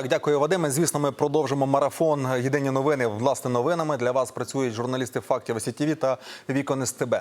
Так, дякую, Вадиме. Звісно, ми продовжимо марафон. Єдині новини власне новинами. Для вас працюють журналісти фактів СІТВ та Вікон СТБ.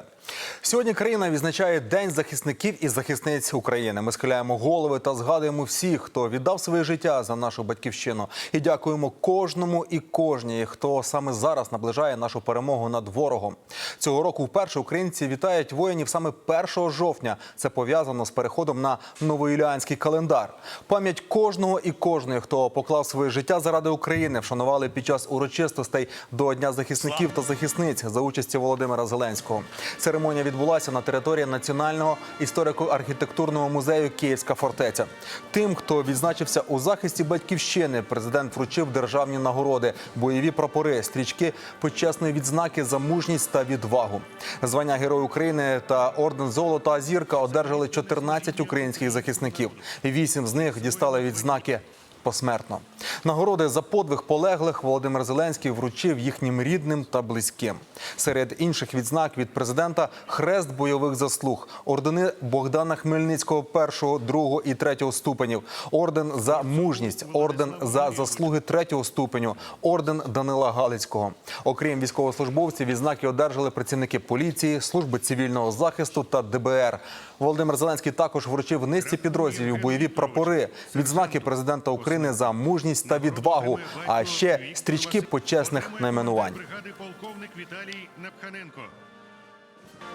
Сьогодні країна відзначає День захисників і захисниць України. Ми схиляємо голови та згадуємо всіх, хто віддав своє життя за нашу батьківщину. І дякуємо кожному і кожній, хто саме зараз наближає нашу перемогу над ворогом. Цього року вперше українці вітають воїнів саме 1 жовтня. Це пов'язано з переходом на новоюліанський календар. Пам'ять кожного і кожної, хто поклав своє життя заради України, вшанували під час урочистостей до Дня захисників та захисниць за участі Володимира Зеленського. Церемонія відбулася на території Національного історико-архітектурного музею Київська фортеця. Тим, хто відзначився у захисті батьківщини, президент вручив державні нагороди, бойові прапори, стрічки почесної відзнаки за мужність та відвагу. Звання Герой України та орден Золота зірка одержали 14 українських захисників. Вісім з них дістали відзнаки посмертно. Нагороди за подвиг полеглих Володимир Зеленський вручив їхнім рідним та близьким. Серед інших відзнак від президента хрест бойових заслуг, ордени Богдана Хмельницького першого, другого і третього ступенів, орден за мужність, орден за заслуги третього ступеню, орден Данила Галицького. Окрім військовослужбовців, відзнаки одержали працівники поліції, служби цивільного захисту та ДБР. Володимир Зеленський також вручив низці підрозділів бойові прапори, відзнаки президента України за мужність та відвагу, а ще стрічки почесних найменувань. бригади полковник Віталій Напханенко.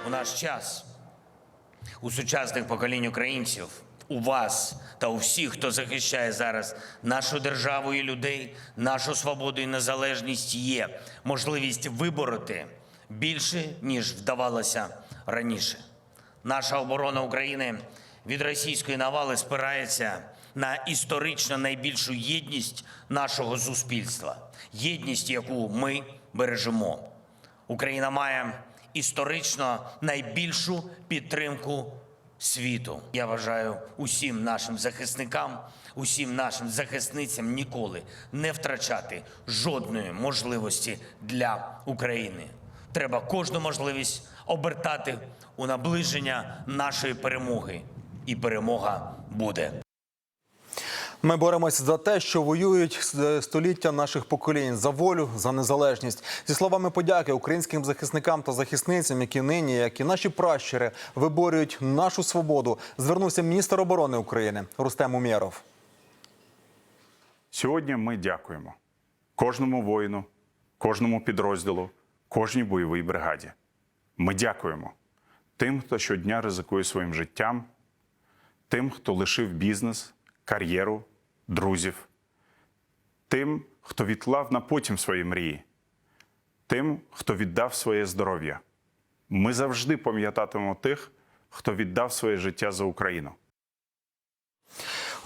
У наш час у сучасних поколінь українців, у вас та у всіх, хто захищає зараз нашу державу і людей, нашу свободу і незалежність, є можливість вибороти більше ніж вдавалося раніше. Наша оборона України від російської навали спирається на історично найбільшу єдність нашого суспільства, єдність, яку ми бережемо. Україна має історично найбільшу підтримку світу. Я бажаю усім нашим захисникам, усім нашим захисницям ніколи не втрачати жодної можливості для України. Треба кожну можливість обертати у наближення нашої перемоги, і перемога буде. Ми боремось за те, що воюють з- століття наших поколінь за волю, за незалежність. Зі словами подяки українським захисникам та захисницям, які нині, як і наші пращури, виборюють нашу свободу. Звернувся міністр оборони України Рустем Умєров. Сьогодні ми дякуємо кожному воїну, кожному підрозділу, кожній бойовій бригаді. Ми дякуємо тим, хто щодня ризикує своїм життям, тим, хто лишив бізнес, кар'єру, друзів, тим, хто відклав на потім свої мрії, тим, хто віддав своє здоров'я. Ми завжди пам'ятатимемо тих, хто віддав своє життя за Україну.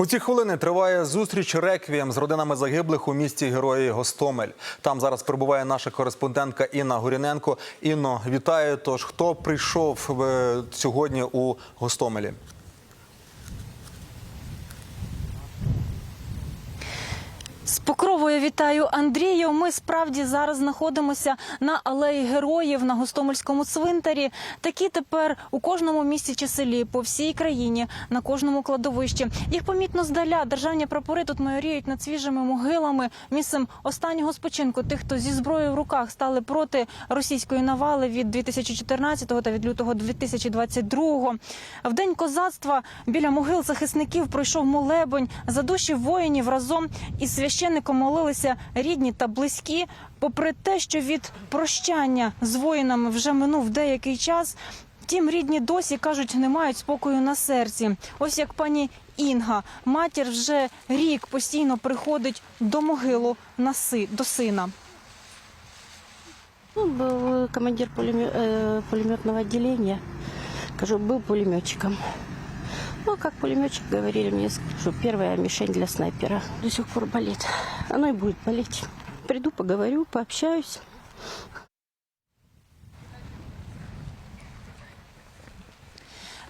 У ці хвилини триває зустріч реквієм з родинами загиблих у місті Герої Гостомель. Там зараз перебуває наша кореспондентка Інна Горіненко. Інно, вітаю. Тож хто прийшов е, сьогодні у Гостомелі? Покровою вітаю Андрію. Ми справді зараз знаходимося на алеї героїв на Гостомельському цвинтарі. Такі тепер у кожному місті чи селі по всій країні, на кожному кладовищі. Їх помітно здаля. Державні прапори тут майоріють над свіжими могилами. Місцем останнього спочинку тих, хто зі зброєю в руках стали проти російської навали від 2014 та від лютого 2022. В день козацтва біля могил захисників пройшов молебень за душі воїнів разом із священником молилися рідні та близькі. Попри те, що від прощання з воїнами вже минув деякий час. Втім, рідні досі кажуть, не мають спокою на серці. Ось як пані Інга, матір вже рік постійно приходить до могилу на си, до сина. Он был командир пулеме- э, пулеметного отделения. Скажу, был пулеметчиком. Ну, как пулеметчик говорили мне, что первая мишень для снайпера. До сих пор болит. Оно и будет болеть. Приду, поговорю, пообщаюсь.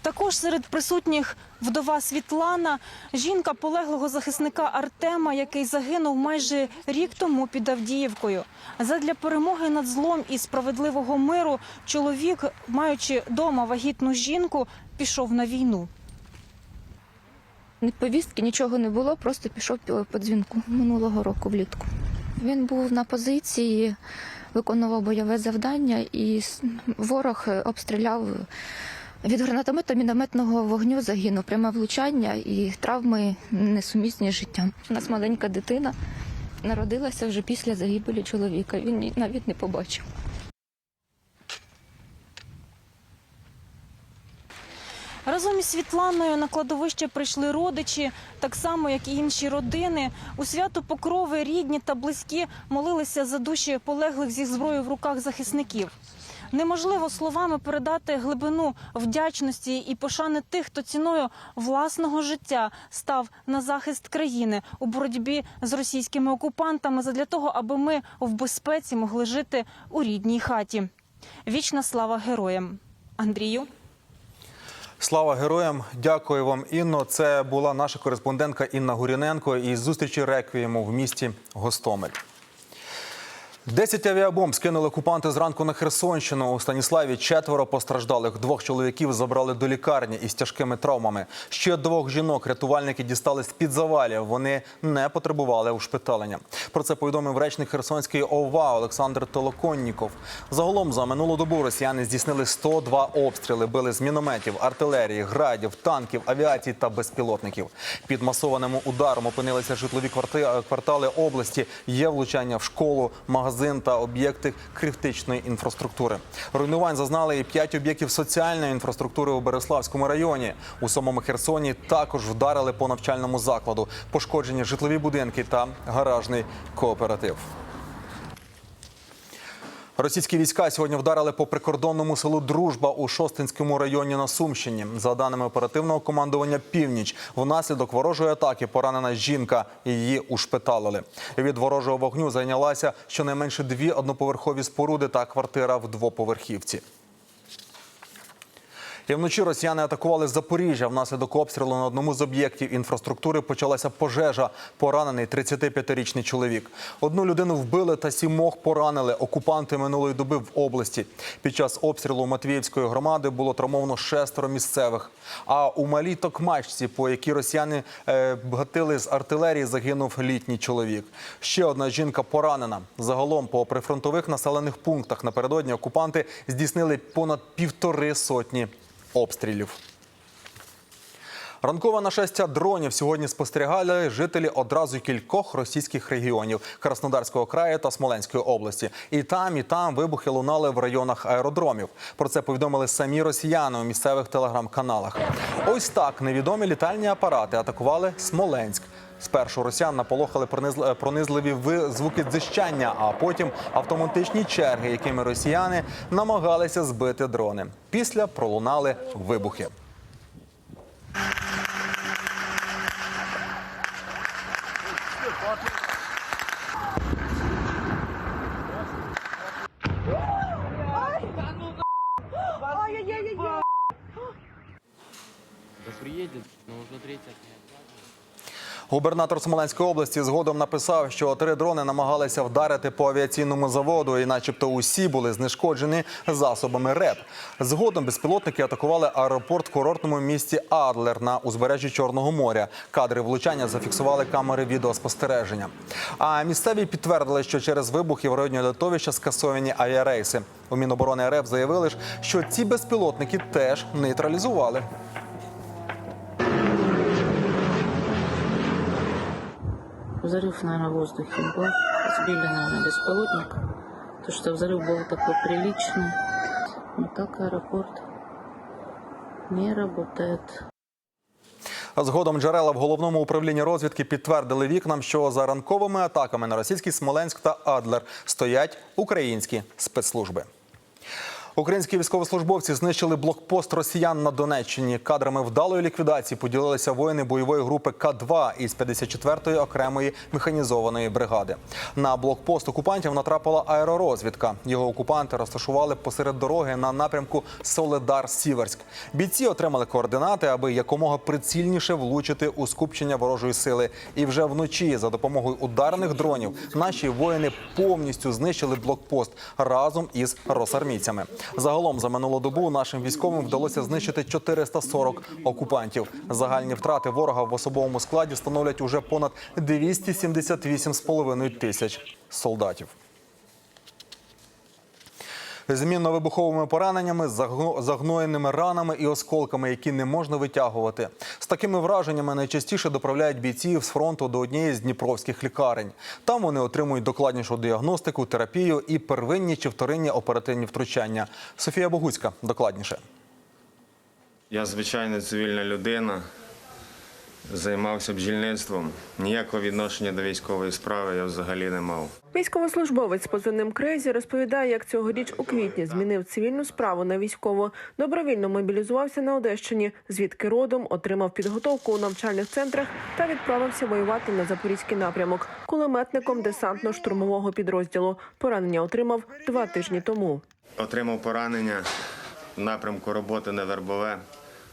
Також серед присутніх вдова Світлана, жінка полеглого захисника Артема, який загинув майже рік тому під Авдіївкою. Задля перемоги над злом і справедливого миру чоловік, маючи дома вагітну жінку, пішов на війну. Ні повістки, нічого не було, просто пішов по- по дзвінку минулого року влітку. Він був на позиції, виконував бойове завдання, і ворог е, обстріляв від гранатомета мінометного вогню загинув. Пряме влучання і травми несумісні з життям. У нас маленька дитина народилася вже після загибелі чоловіка. Він навіть не побачив. Разом із Світланою на кладовище прийшли родичі, так само як і інші родини. У свято Покрови рідні та близькі молилися за душі полеглих зі зброєю в руках захисників. Неможливо словами передати глибину вдячності і пошани тих, хто ціною власного життя став на захист країни у боротьбі з російськими окупантами задля того, аби ми в безпеці могли жити у рідній хаті. Вічна слава героям. Андрію. Слава героям! Дякую вам, Інно. Це була наша кореспондентка Інна Гуріненко із зустрічі реквієму в місті Гостомель. Десять авіабомб скинули окупанти зранку на Херсонщину. У Станіславі четверо постраждалих. Двох чоловіків забрали до лікарні із тяжкими травмами. Ще двох жінок рятувальники дістали з-під завалів. Вони не потребували ушпиталення. Про це повідомив речник Херсонської ОВА Олександр Толоконніков. Загалом за минулу добу росіяни здійснили 102 обстріли, били з мінометів, артилерії, градів, танків, авіації та безпілотників. Під масованим ударом опинилися житлові квартали області. Є влучання в школу, магазин та об'єкти критичної інфраструктури. Руйнувань зазнали і п'ять об'єктів соціальної інфраструктури у Береславському районі. У самому Херсоні також вдарили по навчальному закладу. Пошкоджені житлові будинки та гаражний кооператив. Російські війська сьогодні вдарили по прикордонному селу Дружба у Шостинському районі на Сумщині. За даними оперативного командування Північ, внаслідок ворожої атаки поранена жінка. Її ушпиталили. Від ворожого вогню зайнялася щонайменше дві одноповерхові споруди та квартира в двоповерхівці. І вночі росіяни атакували Запоріжжя. Внаслідок обстрілу на одному з об'єктів інфраструктури почалася пожежа. Поранений 35-річний чоловік. Одну людину вбили та сімох поранили. Окупанти минулої доби в області. Під час обстрілу Матвіївської громади було травмовано шестеро місцевих. А у малій токмачці, по якій росіяни е, гатили з артилерії, загинув літній чоловік. Ще одна жінка поранена. Загалом по прифронтових населених пунктах напередодні окупанти здійснили понад півтори сотні обстрілів. Ранкове нашестя дронів сьогодні спостерігали жителі одразу кількох російських регіонів Краснодарського краю та Смоленської області. І там, і там вибухи лунали в районах аеродромів. Про це повідомили самі росіяни у місцевих телеграм-каналах. Ось так невідомі літальні апарати атакували Смоленськ. Спершу росіян наполохали пронизл- пронизливі ви- звуки дзищання, а потім автоматичні черги, якими росіяни намагалися збити дрони. Після пролунали вибухи. Да приедет, но уже третья. Губернатор Смоленської області згодом написав, що три дрони намагалися вдарити по авіаційному заводу, і, начебто, усі були знешкоджені засобами РЕП. Згодом безпілотники атакували аеропорт в курортному місті Адлер на узбережжі Чорного моря. Кадри влучання зафіксували камери відеоспостереження. А місцеві підтвердили, що через вибухи в районі литовища скасовані авіарейси. У Міноборони РФ заявили, що ці безпілотники теж нейтралізували. Взрыв, наверное, в воздухе был. Сбили, наверное, беспилотник. То, что взрыв был такой приличный. Но так аэропорт не работает. А Згодом джерела в головному управлінні розвідки підтвердили вікнам, що за ранковими атаками на російський Смоленськ та Адлер стоять українські спецслужби. Українські військовослужбовці знищили блокпост росіян на Донеччині. Кадрами вдалої ліквідації поділилися воїни бойової групи К-2 із 54-ї окремої механізованої бригади. На блокпост окупантів натрапила аеророзвідка. Його окупанти розташували посеред дороги на напрямку Соледар-Сіверськ. Бійці отримали координати, аби якомога прицільніше влучити у скупчення ворожої сили. І вже вночі за допомогою ударних дронів наші воїни повністю знищили блокпост разом із росармійцями. Загалом за минулу добу нашим військовим вдалося знищити 440 окупантів. Загальні втрати ворога в особовому складі становлять уже понад 278,5 тисяч солдатів. Змінно-вибуховими пораненнями, загно- загноєними ранами і осколками, які не можна витягувати. З такими враженнями найчастіше доправляють бійців з фронту до однієї з дніпровських лікарень. Там вони отримують докладнішу діагностику, терапію і первинні чи вторинні оперативні втручання. Софія Богуцька докладніше. Я звичайна цивільна людина, займався бджільництвом. Ніякого відношення до військової справи я взагалі не мав. Військовослужбовець з позивним Крейзі розповідає, як цьогоріч у квітні змінив цивільну справу на військову. Добровільно мобілізувався на Одещині, звідки родом отримав підготовку у навчальних центрах та відправився воювати на запорізький напрямок кулеметником десантно-штурмового підрозділу. Поранення отримав два тижні тому. Отримав поранення в напрямку роботи на Вербове.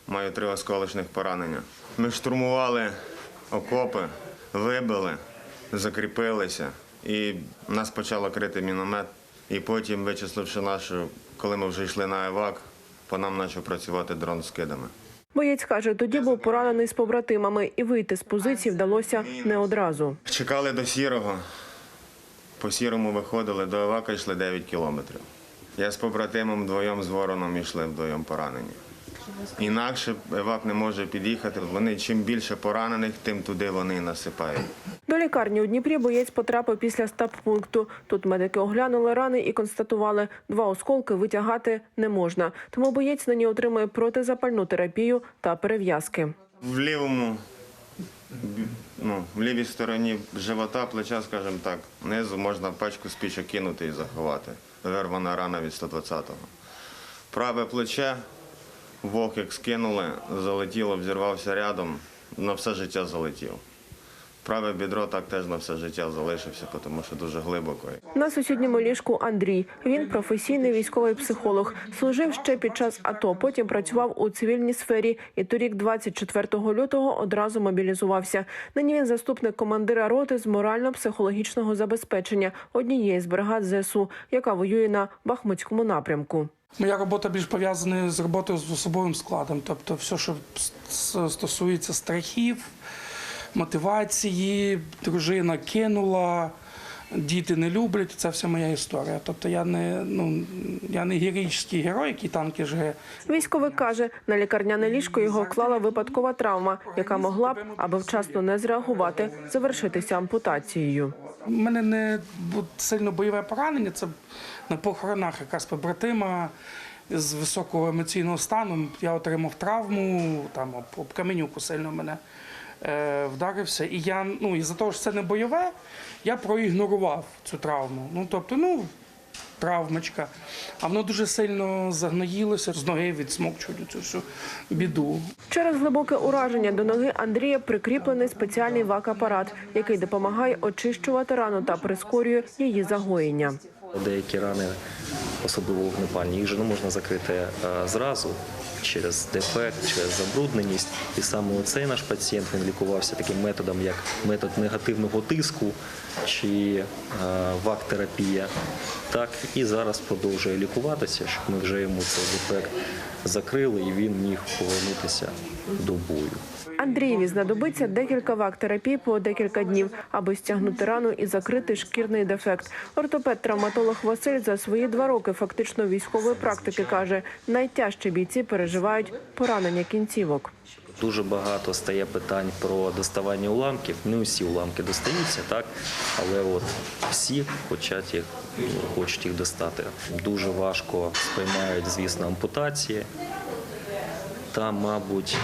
Маю три осколочних поранення. Ми штурмували окопи, вибили, закріпилися. І нас почало крити міномет. І потім, вичисливши нашу, коли ми вже йшли на евак, по нам почав працювати дрон з кидами. Боєць каже, тоді був поранений з побратимами, і вийти з позиції вдалося не одразу. Чекали до сірого. По сірому виходили, до Евака йшли 9 кілометрів. Я з побратимом вдвоєм з вороном йшли вдвоєм поранені. Інакше Евак не може під'їхати. Вони чим більше поранених, тим туди вони насипають. До лікарні у Дніпрі боєць потрапив після стаб-пункту. Тут медики оглянули рани і констатували, два осколки витягати не можна. Тому боєць нині отримує протизапальну терапію та перев'язки. В лівому, ну, в лівій стороні живота, плеча, скажімо так, низу можна пачку спічок кинути і заховати. Вирвана рана від 120-го. Праве плече, вок як скинули, залетіло, взірвався рядом, на все життя залетів. Праве бідро так теж на все життя залишився, тому що дуже глибоко. На сусідньому ліжку Андрій. Він професійний військовий психолог. Служив ще під час АТО. Потім працював у цивільній сфері. І торік, 24 лютого, одразу мобілізувався. Нині він заступник командира роти з морально-психологічного забезпечення однієї з бригад ЗСУ, яка воює на Бахмутському напрямку. Моя робота більш пов'язана з роботою з особовим складом, тобто все, що стосується страхів, мотивації, дружина кинула, діти не люблять. Це вся моя історія. Тобто я не ну я не героїчний герой, який танки жге. Військовий каже, на лікарняне ліжко його вклала випадкова травма, яка могла б, аби вчасно не зреагувати, завершитися ампутацією. У мене не сильно бойове поранення. Це на похоронах якась побратима з високого емоційного стану. Я отримав травму, там об, каменюку сильно мене вдарився. І я, ну, із-за того, що це не бойове, я проігнорував цю травму. Ну, тобто, ну, травмочка. А воно дуже сильно загноїлося, з ноги відсмокчують цю всю біду. Через глибоке ураження до ноги Андрія прикріплений спеціальний вак-апарат, який допомагає очищувати рану та прискорює її загоєння. Деякі рани, особливо вогнепальні, їх же не можна закрити е, зразу через дефект, через забрудненість. І саме цей наш пацієнт він лікувався таким методом, як метод негативного тиску чи е, вак-терапія. Так і зараз продовжує лікуватися, щоб ми вже йому цей дефект закрили і він міг повернутися до бою. Андрієві знадобиться декілька вак терапії по декілька днів, аби стягнути рану і закрити шкірний дефект. Ортопед-травматолог Василь за свої два роки фактично військової практики каже, найтяжче бійці переживають поранення кінцівок. Дуже багато стає питань про доставання уламків. Не усі уламки достаються, так але от всі хочуть їх, хочуть їх достати. Дуже важко сприймають, звісно, ампутації. Та, мабуть,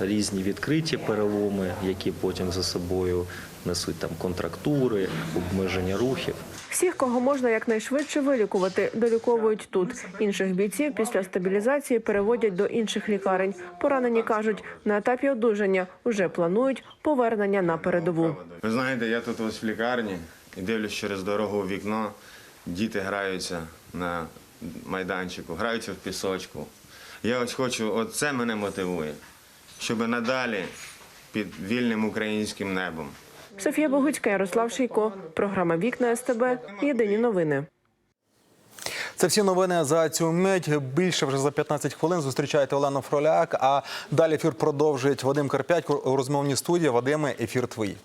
різні відкриті переломи, які потім за собою несуть там контрактури, обмеження рухів. Всіх, кого можна якнайшвидше вилікувати, доліковують тут. Інших бійців після стабілізації переводять до інших лікарень. Поранені кажуть, на етапі одужання вже планують повернення на передову. Ви знаєте, я тут ось в лікарні і дивлюсь через дорогу у вікно. Діти граються на майданчику, граються в пісочку. Я ось хочу, от це мене мотивує, щоб надалі під вільним українським небом Софія Богуцька, Ярослав Шийко. Програма Вікна СТБ. Єдині новини. Це всі новини за цю мить. Більше вже за 15 хвилин зустрічаєте Олену Фроляк. А далі ефір продовжить Вадим Карпять у розмовній студії. Вадиме, ефір твій.